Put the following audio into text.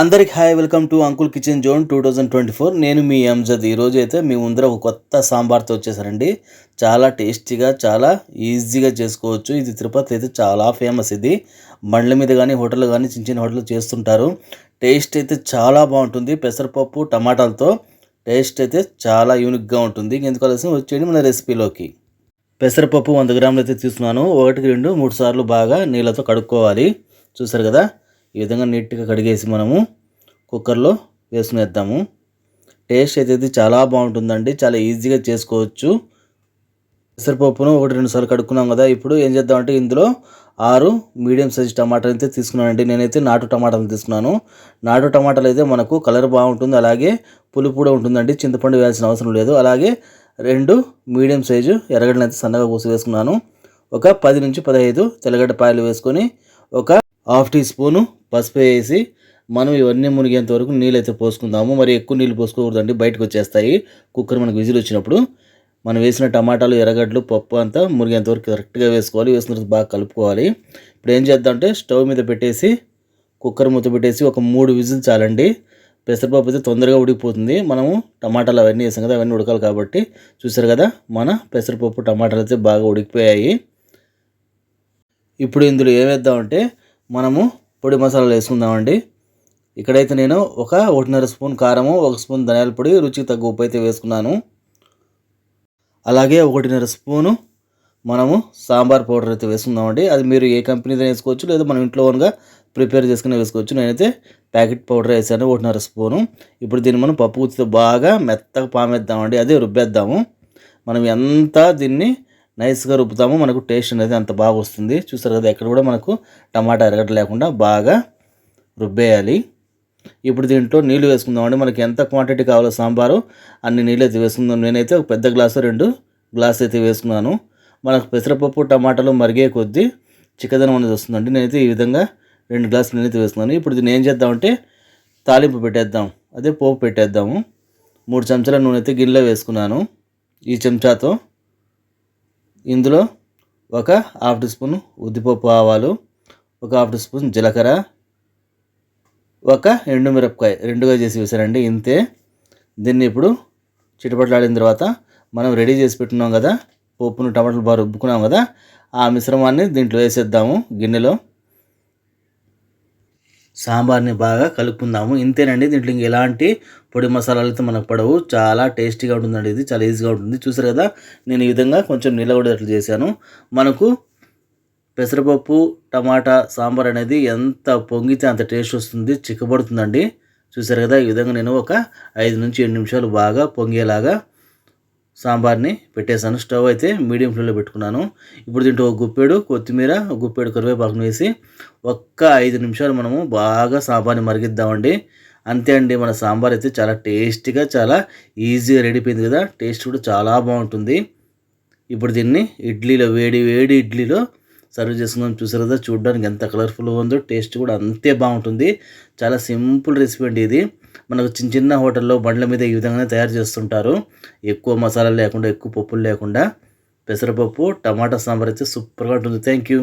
అందరికి hi welcome to uncle kitchen zone two thousand twenty four. నేను మీ అంజద్. ఈరోజు అయితే మీ ముందర ఒక కొత్త సాంబార్తో వచ్చేసారండి. చాలా టేస్టీగా చాలా ఈజీగా చేసుకోవచ్చు. ఇది తిరుపతి అయితే చాలా ఫేమస్ ఇది. బండ్ల మీద కానీ హోటల్ కానీ చిన్న చిన్న హోటల్ చేస్తుంటారు. టేస్ట్ అయితే చాలా బాగుంటుంది. పెసరపప్పు టమాటాలతో టేస్ట్ అయితే చాలా యూనిక్గా ఉంటుంది. ఎందుకు కలిసి వచ్చేయండి మన రెసిపీలోకి. పెసరపప్పు వంద గ్రాములు అయితే తీసుకున్నాను. ఒకటికి రెండు మూడు సార్లు బాగా నీళ్ళతో కడుక్కోవాలి. చూసారు కదా? ఈ విధంగా నీట్గా కడిగేసి మనము కుక్కర్లో వేసుకునేద్దాము. టేస్ట్ అయితే చాలా బాగుంటుందండి. చాలా ఈజీగా చేసుకోవచ్చు. పెసరపప్పును ఒకటి రెండు సార్లు కడుక్కున్నాం కదా. ఇప్పుడు ఏం చేద్దామంటే ఇందులో ఆరు మీడియం సైజ్ టమాటాలు అయితే తీసుకున్నానండి. నేనైతే నాటు టమాటాలు తీసుకున్నాను. నాటు టమాటాలు అయితే మనకు కలర్ బాగుంటుంది. అలాగే పులుపు కూడా ఉంటుందండి. చింతపండు వేయాల్సిన అవసరం లేదు. అలాగే రెండు మీడియం సైజు ఎర్రగడ్డలు అయితే సన్నగా కోసి వేసుకున్నాను. ఒక పది నుంచి పదహైదు తెల్లగడ్డ పాయలు వేసుకొని ఒక హాఫ్ టీ స్పూను పసుపు వేసి మనం ఇవన్నీ మునిగేంత వరకు నీళ్ళు అయితే పోసుకుందాము. మరి ఎక్కువ నీళ్ళు పోసుకోకూడదండి బయటకు వచ్చేస్తాయి. కుక్కర్ మనకు విజిల్ వచ్చినప్పుడు మనం వేసిన టమాటాలు ఎర్రగడ్డలు పప్పు అంతా మురిగేంత వరకు కరెక్ట్గా వేసుకోవాలి. వేసిన తర్వాత బాగా కలుపుకోవాలి. ఇప్పుడు ఏం చేద్దామంటే స్టవ్ మీద పెట్టేసి కుక్కర్ మూత పెట్టేసి ఒక మూడు విజిల్ చాలండి. పెసరపప్పు అయితే తొందరగా ఉడికిపోతుంది. మనము టమాటాలు అవన్నీ వేసాం కదా అవన్నీ ఉడకాలి కాబట్టి చూసారు కదా మన పెసరపప్పు టమాటాలు అయితే బాగా ఉడికిపోయాయి. ఇప్పుడు ఇందులో ఏమేద్దామంటే మనము పొడి మసాలాలు వేసుకుందామండి. ఇక్కడైతే నేను ఒక ఒకటిన్నర స్పూన్ కారము ఒక స్పూన్ ధనియాల పొడి రుచికి తగ్గ ఉప్పు అయితే వేసుకున్నాను. అలాగే ఒకటిన్నర స్పూను మనము సాంబార్ పౌడర్ అయితే వేసుకుందామండి. అది మీరు ఏ కంపెనీతో వేసుకోవచ్చు లేదా మనం ఇంట్లో ఓన్గా ప్రిపేర్ చేసుకుని వేసుకోవచ్చు. నేనైతే ప్యాకెట్ పౌడర్ వేసాను ఒకటిన్నర స్పూను. ఇప్పుడు దీన్ని మనం పప్పు గుత్తితో బాగా మెత్తగా పామేద్దామండి అదే రుబ్బేద్దాము. మనం ఎంత దీన్ని నైస్గా రుబ్బుతాము. మనకు టేస్ట్ అనేది అంత బాగా వస్తుంది. చూస్తారు కదా ఎక్కడ కూడా మనకు టమాటా ఎరగట లేకుండా బాగా రుబ్బేయాలి. ఇప్పుడు దీంట్లో నీళ్ళు వేసుకుందామండి. మనకి ఎంత క్వాంటిటీ కావాలో సాంబారు అన్ని నీళ్ళు అయితే వేసుకుందాం. నేనైతే ఒక పెద్ద గ్లాసు రెండు గ్లాస్ అయితే వేసుకున్నాను. మనకు పెసరపప్పు టమాటాలు మరిగే కొద్దీ చిక్కదనం అనేది వస్తుందండి. నేనైతే ఈ విధంగా రెండు గ్లాసులు నేనైతే వేసుకున్నాను. ఇప్పుడు దీన్ని ఏం చేద్దామంటే తాలింపు పెట్టేద్దాం. అదే పోపు పెట్టేద్దాము. మూడు చెంచాల నూనె అయితే గిన్నెలో వేసుకున్నాను ఈ చెంచాతో. ఇందులో ఒక హాఫ్ టీ స్పూన్ ఉద్దిపప్పు ఆవాలు ఒక హాఫ్ టీ స్పూన్ జీలకర్ర ఒక ఎండుమిరపకాయ. రెండుగా చేసి వేసారండి ఇంతే. దీన్ని ఇప్పుడు చిటపట్లాడిన తర్వాత మనం రెడీ చేసి పెట్టున్నాం కదా పప్పును టమాటాలు బాగా రుబ్బుకున్నాం కదా ఆ మిశ్రమాన్ని దీంట్లో వేసేద్దాము గిన్నెలో. సాంబార్ని బాగా కలుపుకుందాము. ఇంతేనండి. దీంట్లో ఇంక ఎలాంటి పొడి మసాలాలు అయితే మనకు పడవు. చాలా టేస్టీగా ఉంటుందండి ఇది. చాలా ఈజీగా ఉంటుంది. చూసారు కదా నేను ఈ విధంగా కొంచెం నిలబడేట్లు చేశాను. మనకు పెసరపప్పు టమాటా సాంబార్ అనేది ఎంత పొంగితే అంత టేస్ట్ వస్తుంది. చిక్కబడుతుందండి. చూసారు కదా ఈ విధంగా నేను ఒక ఐదు నుంచి ఏడు నిమిషాలు బాగా పొంగేలాగా సాంబార్ని పెట్టేశాను. స్టవ్ అయితే మీడియం ఫ్లేమ్లో పెట్టుకున్నాను. ఇప్పుడు దీంట్లో ఒక గుప్పెడు కొత్తిమీర ఒక గుప్పెడు కరివేపాకును వేసి ఒక్క ఐదు నిమిషాలు మనము బాగా సాంబార్ని మరిగిద్దామండి. అంతే అండి మన సాంబార్ అయితే చాలా టేస్టీగా చాలా ఈజీగా రెడీ అయిపోయింది కదా. టేస్ట్ కూడా చాలా బాగుంటుంది. ఇప్పుడు దీన్ని ఇడ్లీలో వేడి వేడి ఇడ్లీలో సర్వ్ చేసుకుందాం. చూసారు కదా చూడడానికి ఎంత కలర్ఫుల్గా ఉందో టేస్ట్ కూడా అంతే బాగుంటుంది. చాలా సింపుల్ రెసిపీ అండి ఇది. మనకు చిన్న చిన్న హోటల్లో బండ్ల మీద ఈ విధంగానే తయారు చేస్తుంటారు. ఎక్కువ మసాలా లేకుండా ఎక్కువ పప్పులు లేకుండా. పెసరపప్పు టమాటా సాంబార్ అయితే సూపర్గా ఉంటుంది. Thank you